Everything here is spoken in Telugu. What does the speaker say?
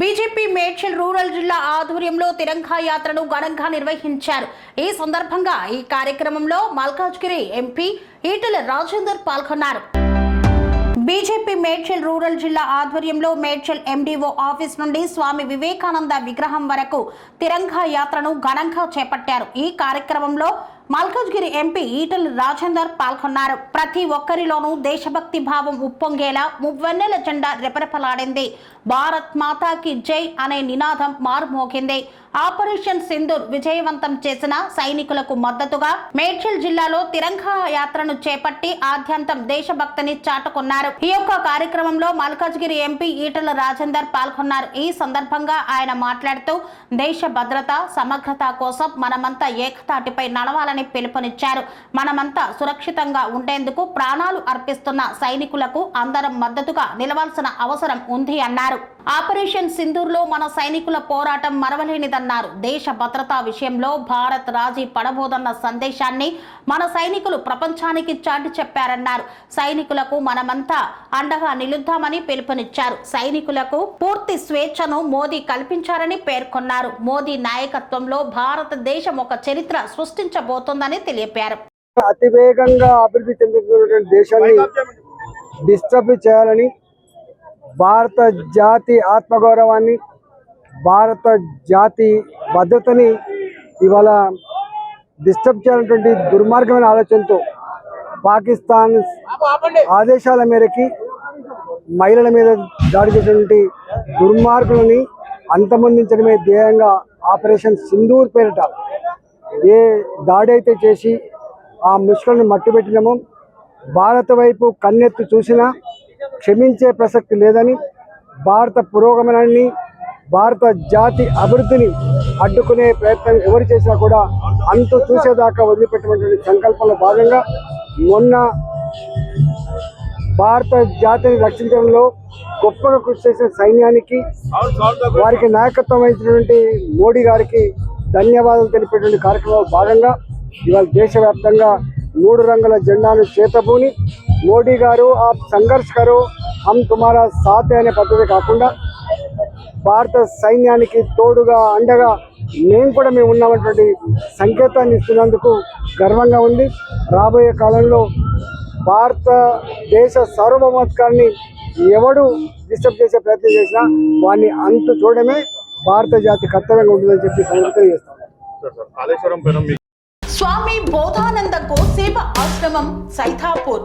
బీజేపీ మేడ్చల్ రూరల్ జిల్లా ఆధ్వర్యంలో తిరంగా యాత్రను ఘనంగా నిర్వహించారు. ఈ సందర్భంగా ఈ కార్యక్రమంలో మల్కాజ్గిరి ఎంపీ ఈటెల రాజేందర్ పాల్గొన్నారు. బీజేపీ మేడ్చల్ రూరల్ జిల్లా ఆధ్వర్యంలో మేడ్చల్ ఎండీఓ ఆఫీస్ నుండి స్వామి వివేకానంద విగ్రహం వరకు తిరంగా యాత్రను ఘనంగా చేపట్టారు. ఈ కార్యక్రమంలో మల్కాజ్గిరి ఎంపీ ఈటల రాజేందర్ పాల్గొన్నారు. ప్రతి ఒక్కరిలోనూ దేశభక్తి భావం ఉప్పొంగేలా మువ్వన్నెల జెండా రెపరెపలాడింది. భారత్ మాతాకి జై అనే నినాదం మారుమోగింది. ఆపరేషన్ సింధూర్ విజయవంతం చేసిన సైనికులకు మద్దతుగా మేడ్చల్ జిల్లాలో తిరంగా యాత్రను చేపట్టి ఆద్యంతం దేశభక్తిని చాటుకున్నారు. ఈ యొక్క కార్యక్రమంలో మల్కాజ్గిరి ఎంపీ ఈటల రాజేందర్ పాల్గొన్నారు. ఈ సందర్భంగా ఆయన మాట్లాడుతూ దేశ భద్రత సమగ్రత కోసం మనమంతా ఏకతాటిపై నడవాలని పిలుపునిచ్చారు. మనమంతా సురక్షితంగా ఉండేందుకు ప్రాణాలు అర్పిస్తున్న సైనికులకు అందరం మద్దతుగా నిలవాల్సిన అవసరం ఉంది అన్నారు. ఆపరేషన్ సింధూర్లో మన సైనికుల పోరాటం మరవలేనిదన్నారు. దేశ భద్రతా విషయంలో భారత్ రాజీ పడబోదన్న సందేశాన్ని మన సైనికులు ప్రపంచానికి చాటి చెప్పారన్నారు. సైనికులకు మనమంతా అండగా నిలుద్దామని పిలుపునిచ్చారు. సైనికులకు పూర్తి స్వేచ్ఛను మోదీ కల్పించారని పేర్కొన్నారు. మోదీ నాయకత్వంలో భారతదేశం ఒక చరిత్ర సృష్టించబోతోందని తెలిపారు అతివేగంగా అభివృద్ధి చెందుతున్నటువంటి దేశాన్ని డిస్టర్బ్ చేయాలని భారత జాతి ఆత్మగౌరవాన్ని భారత జాతి భద్రతని ఇవాళ డిస్టర్బ్ చేయాలన్నటువంటి దుర్మార్గమైన ఆలోచనతో పాకిస్తాన్ ఆదేశాల మేరకి మహిళల మీద దాడి చేసినటువంటి దుర్మార్గులని అంతమొందించడమే ధ్యేయంగా ఆపరేషన్ సింధూర్ పేరిట ఏ దాడి అయితే చేసి ఆ ముష్కలను మట్టుబెట్టినామో భారత వైపు కన్నెత్తి చూసినా క్షమించే ప్రసక్తి లేదని భారత పురోగమనాన్ని భారత జాతి అభివృద్ధిని అడ్డుకునే ప్రయత్నం ఎవరు చేసినా కూడా అంతు చూసేదాకా వదిలిపెట్టినటువంటి సంకల్పంలో భాగంగా మొన్న భారత జాతిని రక్షించడంలో గొప్పగా కృషి చేసిన సైన్యానికి వారికి నాయకత్వం వహించినటువంటి మోడీ గారికి ధన్యవాదాలు తెలిపేటువంటి కార్యక్రమంలో భాగంగా ఇవాళ దేశవ్యాప్తంగా మూడు రంగుల జెండాను చేతబూని మోడీ గారు ఆ సంఘర్ష్ కరో హమ్ తుమారా సాతే అనే పద్ధతి కాకుండా భారత సైన్యానికి తోడుగా అండగా మేము కూడా మేము ఉన్నామన్నటువంటి సంకేతాన్ని ఇస్తున్నందుకు గర్వంగా ఉంది. రాబోయే కాలంలో భారతదేశ సార్వభౌమత్వాన్ని ఎవడు డిస్టర్బ్ చేసే ప్రయత్నం చేసినా వాడిని అంతు చూడడమే భారత జాతి కర్తవ్యంగా ఉంటుందని చెప్పి సంగతి చేస్తాం స్వామి బోధానంద గోసేవ ఆశ్రమం సైథాపూర్